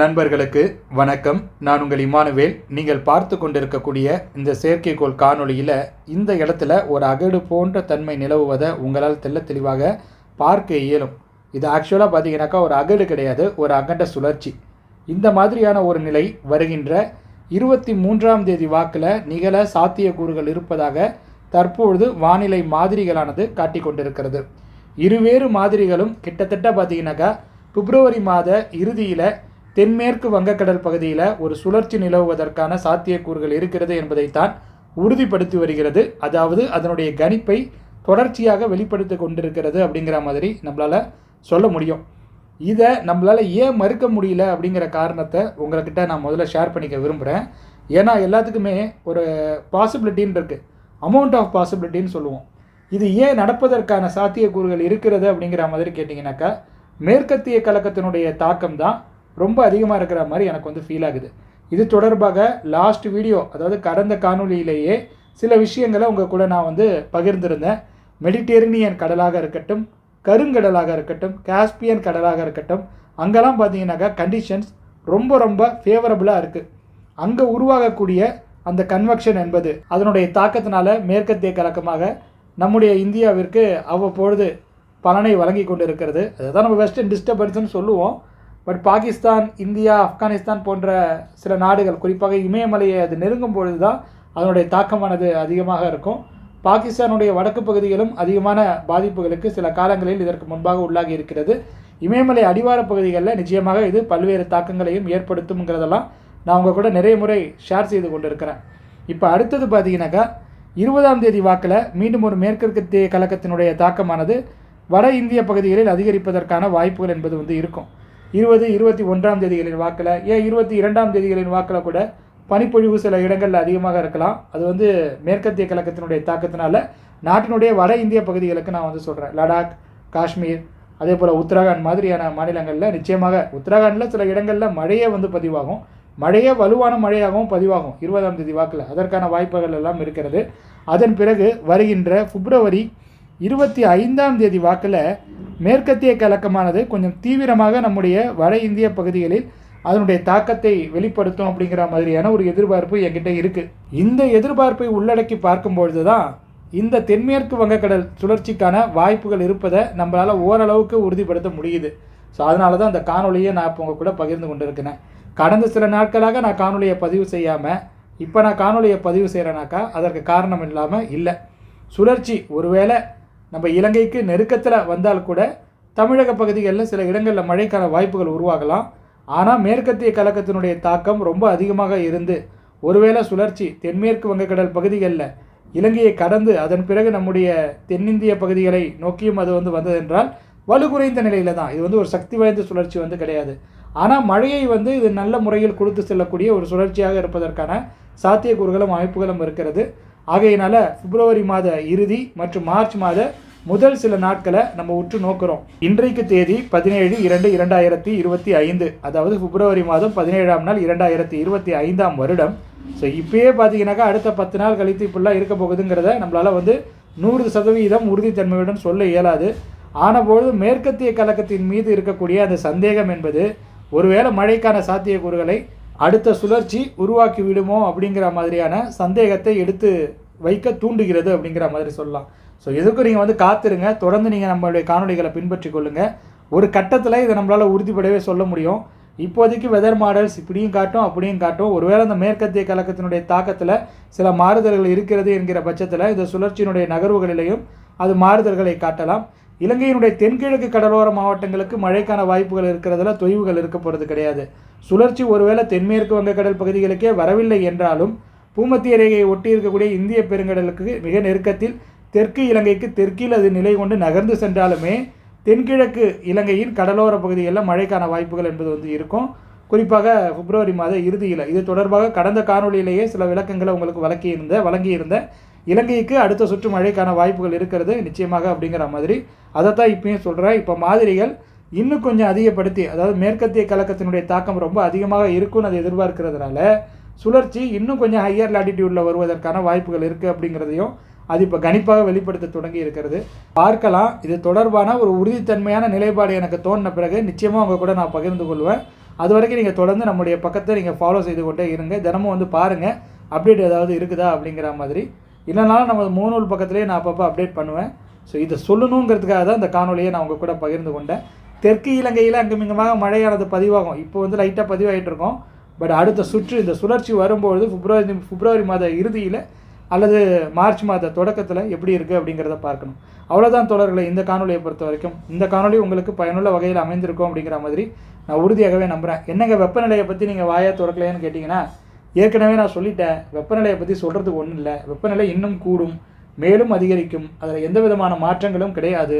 நண்பர்களுக்கு வணக்கம். நான் உங்கள் இமானுவேல். நீங்கள் பார்த்து கொண்டிருக்கக்கூடிய இந்த செயற்கைக்கோள் காணொளியில் இந்த இடத்துல ஒரு அகடு போன்ற தன்மை நிலவுவதை உங்களால் தெள்ள தெளிவாக பார்க்க இயலும். இது ஆக்சுவலாக பார்த்தீங்கன்னாக்கா ஒரு அகடு கிடையாது ஒரு அகண்ட சுழற்சி. இந்த மாதிரியான ஒரு நிலை வருகின்ற இருபத்தி மூன்றாம் தேதி வாக்கில் நிகழ சாத்தியக்கூறுகள் இருப்பதாக தற்பொழுது வானிலை மாதிரிகளானது காட்டி கொண்டிருக்கிறது. இருவேறு மாதிரிகளும் கிட்டத்தட்ட பார்த்தீங்கன்னாக்கா பிப்ரவரி மாத இறுதியில் தென்மேற்கு வங்கக்கடல் பகுதியில் ஒரு சுழற்சி நிலவுவதற்கான சாத்தியக்கூறுகள் இருக்கிறது என்பதைத்தான் உறுதிப்படுத்தி வருகிறது. அதாவது அதனுடைய கணிப்பை தொடர்ச்சியாக வெளிப்படுத்தி கொண்டிருக்கிறது அப்படிங்கிற மாதிரி நம்மளால் சொல்ல முடியும். இதை நம்மளால் ஏன் மறுக்க முடியல அப்படிங்கிற காரணத்தை உங்கள்கிட்ட நான் முதல்ல ஷேர் பண்ணிக்க விரும்புகிறேன் ஏன்னா எல்லாத்துக்குமே ஒரு பாசிபிலிட்டின்னு இருக்குது அமௌண்ட் ஆஃப் பாசிபிலிட்டின்னு சொல்லுவோம். இது ஏன் நடப்பதற்கான சாத்தியக்கூறுகள் இருக்கிறது அப்படிங்கிற மாதிரி கேட்டிங்கனாக்கா மேற்கத்திய கழகத்தினுடைய தாக்கம் தான் ரொம்ப அதிகமாக இருக்கிற மாதிரி எனக்கு வந்து ஃபீல் ஆகுது. இது தொடர்பாக லாஸ்ட் வீடியோ அதாவது கடந்த காணொளியிலேயே சில விஷயங்களை உங்கள் கூட நான் வந்து பகிர்ந்திருந்தேன். மெடிட்டேரியனியன் கடலாக இருக்கட்டும் கருங்கடலாக இருக்கட்டும் காஸ்பியன் கடலாக இருக்கட்டும் அங்கெல்லாம் பார்த்தீங்கன்னாக்கா கண்டிஷன்ஸ் ரொம்ப ரொம்ப ஃபேவரபுளாக இருக்குது அங்கே உருவாகக்கூடிய அந்த கன்வெக்ஷன் என்பது அதனுடைய தாக்கத்தினால மேற்கத்திய கலக்கமாக நம்முடைய இந்தியாவிற்கு அவ்வப்பொழுது பலனை வழங்கி கொண்டு இருக்கிறது அதுதான் நம்ம வெஸ்டர்ன் டிஸ்டர்பன்ஸ்னு சொல்லுவோம். பட் பாகிஸ்தான் இந்தியா ஆப்கானிஸ்தான் போன்ற சில நாடுகள் குறிப்பாக இமயமலையை அது நெருங்கும் பொழுது தான் அதனுடைய தாக்கமானது அதிகமாக இருக்கும். பாகிஸ்தானுடைய வடக்கு பகுதிகளும் அதிகமான பாதிப்புகளுக்கு சில காலங்களில் இதற்கு முன்பாக உள்ளாகி இருக்கிறது. இமயமலை அடிவார பகுதிகளில் நிச்சயமாக இது பல்வேறு தாக்கங்களையும் ஏற்படுத்தும்ங்கிறதெல்லாம் நான் உங்கள் கூட நிறைய முறை ஷேர் செய்து கொண்டிருக்கிறேன். இப்போ அடுத்தது பார்த்தீங்கன்னாக்கா இருபதாம் தேதி வாக்கில் மீண்டும் ஒரு மேற்கிற்கத்திய கலக்கத்தினுடைய தாக்கமானது வட இந்திய பகுதிகளில் அதிகரிப்பதற்கான வாய்ப்புகள் என்பது வந்து இருக்கும். இருபது இருபத்தி ஒன்றாம் தேதிகளின் வாக்கில் ஏன் இருபத்தி இரண்டாம் தேதிகளின் வாக்கில் கூட பனிப்பொழிவு சில இடங்களில் அதிகமாக இருக்கலாம். அது வந்து மேற்கத்திய கழகத்தினுடைய தாக்கத்தினால நாட்டினுடைய வட இந்திய பகுதிகளுக்கு நான் வந்து சொல்கிறேன் லடாக் காஷ்மீர் அதே போல் உத்தரகாண்ட் மாதிரியான மாநிலங்களில் நிச்சயமாக உத்தரகாண்டில் சில இடங்களில் மழையே வந்து பதிவாகும். மழையே வலுவான மழையாகவும் பதிவாகும் இருபதாம் தேதி வாக்கில். அதற்கான வாய்ப்புகள் எல்லாம் இருக்கிறது. அதன் பிறகு வருகின்ற பிப்ரவரி இருபத்தி ஐந்தாம் தேதி வாக்கில் மேற்கத்திய கலக்கமானது கொஞ்சம் தீவிரமாக நம்முடைய வட இந்திய பகுதிகளில் அதனுடைய தாக்கத்தை வெளிப்படுத்தும் அப்படிங்கிற மாதிரியான ஒரு எதிர்பார்ப்பு என்கிட்ட இருக்குது இந்த எதிர்பார்ப்பை உள்ளடக்கி பார்க்கும்பொழுது தான் இந்த தென்மேற்கு வங்கக்கடல் சுழற்சிக்கான வாய்ப்புகள் இருப்பதை நம்மளால் ஓரளவுக்கு உறுதிப்படுத்த முடியுது. ஸோ அதனால தான் அந்த காணொலியை நான் இப்போ உங்கள் கூட பகிர்ந்து கொண்டிருக்கிறேன். கடந்த சில நாட்களாக நான் காணொலியை பதிவு செய்யாமல் இப்போ நான் காணொலியை பதிவு செய்கிறேனாக்கா அதற்கு காரணம் இல்லாமல் இல்லை. சுழற்சி ஒருவேளை நம்ம இலங்கைக்கு நெருக்கத்தில் வந்தால் கூட தமிழக பகுதிகளில் சில இடங்களில் மழைக்கான வாய்ப்புகள் உருவாகலாம். ஆனால் மேற்கத்திய கலக்கத்தினுடைய தாக்கம் ரொம்ப அதிகமாக இருந்து ஒருவேளை சுழற்சி தென்மேற்கு வங்கக்கடல் பகுதிகளில் இலங்கையை கடந்து அதன் பிறகு நம்முடைய தென்னிந்திய பகுதிகளை நோக்கியும் அது வந்து வந்ததென்றால் வலு குறைந்த நிலையில் தான். இது வந்து ஒரு சக்தி வாய்ந்த சுழற்சி வந்து கிடையாது. ஆனால் மழையை வந்து இது நல்ல முறையில் கொடுத்து செல்லக்கூடிய ஒரு சுழற்சியாக இருப்பதற்கான சாத்தியக்கூறுகளும் அமைப்புகளும் இருக்கிறது. ஆகையினால பிப்ரவரி மாத இறுதி மற்றும் மார்ச் மாத முதல் சில நாட்களை நம்ம உற்று நோக்கிறோம். இன்றைக்கு தேதி பதினேழு இரண்டு இரண்டாயிரத்தி இருபத்தி ஐந்து. அதாவது பிப்ரவரி மாதம் பதினேழாம் நாள் இரண்டாயிரத்தி இருபத்தி ஐந்தாம் வருடம். ஸோ இப்பயே பார்த்தீங்கன்னாக்கா அடுத்த பத்து நாள் கழித்து இப்படிலாம் இருக்க போகுதுங்கிறத நம்மளால் வந்து நூறு சதவீதம் உறுதித்தன்மையுடன் சொல்ல இயலாது. ஆனபோது மேற்கத்திய கலக்கத்தின் மீது இருக்கக்கூடிய அந்த சந்தேகம் என்பது ஒருவேளை மழைக்கான சாத்தியக்கூறுகளை அடுத்த சுழற்சி உருவாக்கி விடுமோ அப்படிங்கிற மாதிரியான சந்தேகத்தை எடுத்து வைக்க தூண்டுகிறது அப்படிங்கிற மாதிரி சொல்லலாம். ஸோ எதுக்கும் நீங்கள் வந்து காத்துருங்க. தொடர்ந்து நீங்கள் நம்மளுடைய காணொலிகளை பின்பற்றி கொள்ளுங்கள் ஒரு கட்டத்தில் இதை நம்மளால் உறுதிப்படவே சொல்ல முடியும். இப்போதைக்கு வெதர் மாடல்ஸ் இப்படியும் காட்டும் அப்படியும் காட்டும். ஒருவேளை அந்த மேற்கத்திய கலக்கத்தினுடைய தாக்கத்தில் சில மாறுதல்கள் இருக்கிறது என்கிற பட்சத்தில் இந்த சுழற்சியினுடைய நகர்வுகளிலையும் அது மாறுதல்களை காட்டலாம். இலங்கையினுடைய தென்கிழக்கு கடலோர மாவட்டங்களுக்கு மழைக்கான வாய்ப்புகள் இருக்கிறதுல தொய்வுகள் இருக்க போகிறது கிடையாது. சுழற்சி ஒருவேளை தென்மேற்கு வங்கக்கடல் பகுதிகளுக்கே வரவில்லை என்றாலும் பூமத்திய ரேகையை ஒட்டி இருக்கக்கூடிய இந்திய பெருங்கடலுக்கு மிக நெருக்கத்தில் தெற்கு இலங்கைக்கு தெற்கில் அது நிலை கொண்டு நகர்ந்து சென்றாலுமே தென்கிழக்கு இலங்கையின் கடலோர பகுதிகளில் மழைக்கான வாய்ப்புகள் என்பது வந்து இருக்கும். குறிப்பாக பிப்ரவரி மாத இறுதியில். இது தொடர்பாக கடந்த காணொலியிலேயே சில விளக்கங்களை உங்களுக்கு வழங்கியிருந்த வழங்கியிருந்த இலங்கைக்கு அடுத்த சுற்று மழைக்கான வாய்ப்புகள் இருக்கிறது நிச்சயமாக அப்படிங்கிற மாதிரி. அதைத்தான் இப்பயும் சொல்கிறேன் இப்போ மாதிரிகள் இன்னும் கொஞ்சம் அதிகப்படுத்தி அதாவது மேற்கத்திய கலக்கத்தினுடைய தாக்கம் ரொம்ப அதிகமாக இருக்கும்னு அதை எதிர்பார்க்கிறதுனால சுழற்சி இன்னும் கொஞ்சம் ஹையர் லாட்டிடியூடில் வருவதற்கான வாய்ப்புகள் இருக்குது அப்படிங்கிறதையும் அது இப்போ கணிப்பாக வெளிப்படுத்த தொடங்கி இருக்கிறது. பார்க்கலாம். இது தொடர்பான ஒரு உறுதித்தன்மையான நிலைப்பாடு எனக்கு தோணின பிறகு நிச்சயமாக உங்கள் கூட நான் பகிர்ந்து கொள்வேன். அது வரைக்கும் நீங்கள் தொடர்ந்து நம்முடைய பக்கத்தை நீங்கள் ஃபாலோ செய்து கொண்டே இருங்க. தினமும் வந்து பாருங்கள் அப்டேட் ஏதாவது இருக்குதா அப்படிங்கிற மாதிரி. இல்லைனாலும் நம்ம மூணூல் பக்கத்துலேயே நான் அப்பப்போ அப்டேட் பண்ணுவேன். ஸோ இதை சொல்லணுங்கிறதுக்காக தான் இந்த காணொலியை நான் உங்கள் கூட பகிர்ந்து கொண்டேன். தெற்கு இலங்கையில் அங்குமிங்கமாக மழையானது பதிவாகும். இப்போ வந்து லைட்டாக பதிவாகிட்டு இருக்கோம். பட் அடுத்த சுற்று இந்த சுழற்சி வரும்பொழுது பிப்ரவரி பிப்ரவரி மாத இறுதியில் அல்லது மார்ச் மாத தொடக்கத்தில் எப்படி இருக்குது அப்படிங்கிறத பார்க்கணும். அவ்வளோதான் தொடர்களை இந்த காணொலியை பொறுத்த வரைக்கும். இந்த காணொலி உங்களுக்கு பயனுள்ள வகையில் அமைந்திருக்கும் அப்படிங்கிற மாதிரி நான் உறுதியாகவே நம்புகிறேன் என்னங்க வெப்பநிலையை பற்றி நீங்கள் வாயா திறக்கலையான்னு கேட்டிங்கன்னா ஏற்கனவே நான் சொல்லிட்டேன் வெப்பநிலையை பற்றி சொல்கிறதுக்கு ஒன்றும் இல்லை. வெப்பநிலை இன்னும் கூடும் மேலும் அதிகரிக்கும். அதில் எந்த விதமான மாற்றங்களும் கிடையாது.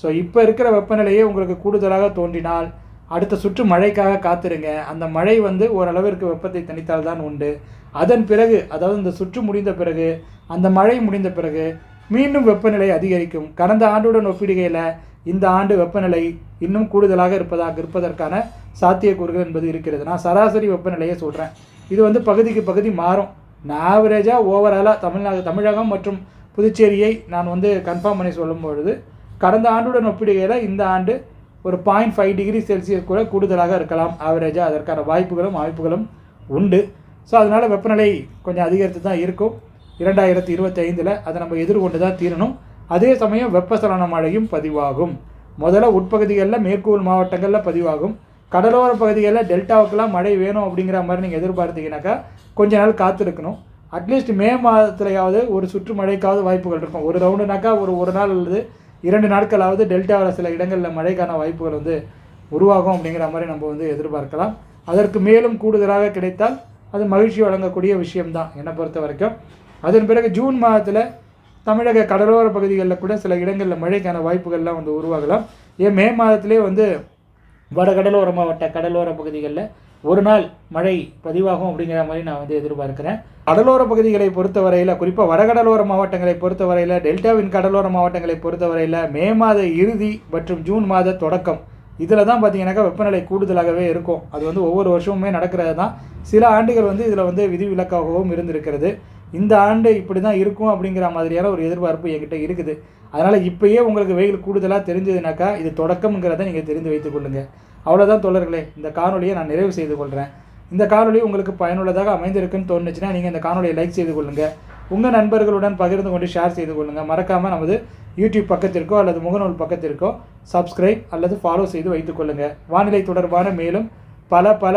ஸோ இப்போ இருக்கிற வெப்பநிலையே உங்களுக்கு கூடுதலாக தோன்றினால் அடுத்த சுற்று மழைக்காக காத்திருங்க. அந்த மழை வந்து ஓரளவிற்கு வெப்பத்தை தணித்தால் தான் உண்டு. அதன் பிறகு அதாவது இந்த சுற்று முடிந்த பிறகு அந்த மழை முடிந்த பிறகு மீண்டும் வெப்பநிலை அதிகரிக்கும். கடந்த ஆண்டுடன் ஒப்பிடுகையில் இந்த ஆண்டு வெப்பநிலை இன்னும் கூடுதலாக இருப்பதாக இருப்பதற்கான சாத்தியக்கூறுகள் என்பது இருக்கிறது. நான் சராசரி வெப்பநிலையை சொல்கிறேன் இது வந்து பகுதிக்கு பகுதி மாறும். நான் ஆவரேஜாக ஓவராலாக தமிழ்நாடு தமிழகம் மற்றும் புதுச்சேரியை நான் வந்து கன்ஃபார்ம் பண்ணி சொல்லும் பொழுது கடந்த ஆண்டுடன் ஒப்பிடுகையில் இந்த ஆண்டு ஒரு பாயிண்ட் ஃபைவ் டிகிரி செல்சியஸ் கூட கூடுதலாக இருக்கலாம். ஆவரேஜாக அதற்கான வாய்ப்புகளும் வாய்ப்புகளும் உண்டு. ஸோ அதனால் வெப்பநிலை கொஞ்சம் அதிகரித்து தான் இருக்கும். இரண்டாயிரத்தி இருபத்தி ஐந்தில் அதை நம்ம எதிர்கொண்டு தான் தீரணும். அதே சமயம் வெப்பசலன மழையும் பதிவாகும். முதல்ல உட்பகுதிகளில் மேற்கூல் மாவட்டங்களில் பதிவாகும். கடலோர பகுதிகளில் டெல்டாவுக்கெல்லாம் மழை வேணும் அப்படிங்கிற மாதிரி நீங்கள் எதிர்பார்த்தீங்கன்னாக்கா கொஞ்ச நாள் காத்திருக்கணும். அட்லீஸ்ட் மே மாதத்துலையாவது ஒரு சுற்று மழைக்காவது வாய்ப்புகள் இருக்கும். ஒரு ரவுண்டுனாக்கா ஒரு ஒரு நாள் அல்லது இரண்டு நாட்களாவது டெல்டாவில் சில இடங்களில் மழைக்கான வாய்ப்புகள் வந்து உருவாகும் அப்படிங்கிற மாதிரி நம்ம வந்து எதிர்பார்க்கலாம். அதற்கு மேலும் கூடுதலாக கிடைத்தால் அது மகிழ்ச்சி வழங்கக்கூடிய விஷயம்தான் என்னை பொறுத்த வரைக்கும். அதன் பிறகு ஜூன் மாதத்தில் தமிழக கடலோர பகுதிகளில் கூட சில இடங்களில் மழைக்கான வாய்ப்புகள்லாம் வந்து உருவாகலாம். ஏன் மே மாதத்திலே வந்து வட கடலோர மாவட்ட கடலோர பகுதிகளில் ஒரு நாள் மழை பதிவாகும் அப்படிங்கிற மாதிரி நான் வந்து எதிர்பார்க்கிறேன். கடலோர பகுதிகளை பொறுத்தவரையில் குறிப்பாக வடகடலோர மாவட்டங்களை பொறுத்தவரையில் டெல்டாவின் கடலோர மாவட்டங்களை பொறுத்தவரையில் மே மாத இறுதி மற்றும் ஜூன் மாத தொடக்கம். இதில் தான் பார்த்தீங்கன்னாக்கா வெப்பநிலை கூடுதலாகவே இருக்கும். அது வந்து ஒவ்வொரு வருஷமுமே நடக்கிறது தான் சில ஆண்டுகள் வந்து இதில் வந்து விதிவிலக்காகவும் இருந்திருக்கிறது. இந்த ஆண்டு இப்படி தான் இருக்கும் அப்படிங்கிற மாதிரியான ஒரு எதிர்பார்ப்பு என்கிட்ட இருக்குது. அதனால் இப்போயே உங்களுக்கு வெயில் கூடுதலாக தெரிஞ்சதுனாக்கா இது தொடக்கம்ங்கிறத நீங்கள் தெரிந்து வைத்துக் கொள்ளுங்கள் அவ்வளோதான் தொடர்களே இந்த காணொலியை நான் நிறைவு செய்து கொள்கிறேன் இந்த காணொலி உங்களுக்கு பயனுள்ளதாக அமைந்திருக்குன்னு தோணுச்சுன்னா நீங்கள் இந்த காணொலியை லைக் செய்து கொள்ளுங்கள் உங்கள் நண்பர்களுடன் பகிர்ந்து கொண்டு ஷேர் செய்து கொள்ளுங்கள் மறக்காமல் நமது யூடியூப் பக்கத்திற்கோ அல்லது முகநூல் பக்கத்திற்கோ சப்ஸ்கிரைப் அல்லது ஃபாலோ செய்து வைத்துக்கொள்ளுங்கள் வானிலை தொடர்பான மேலும் பல பல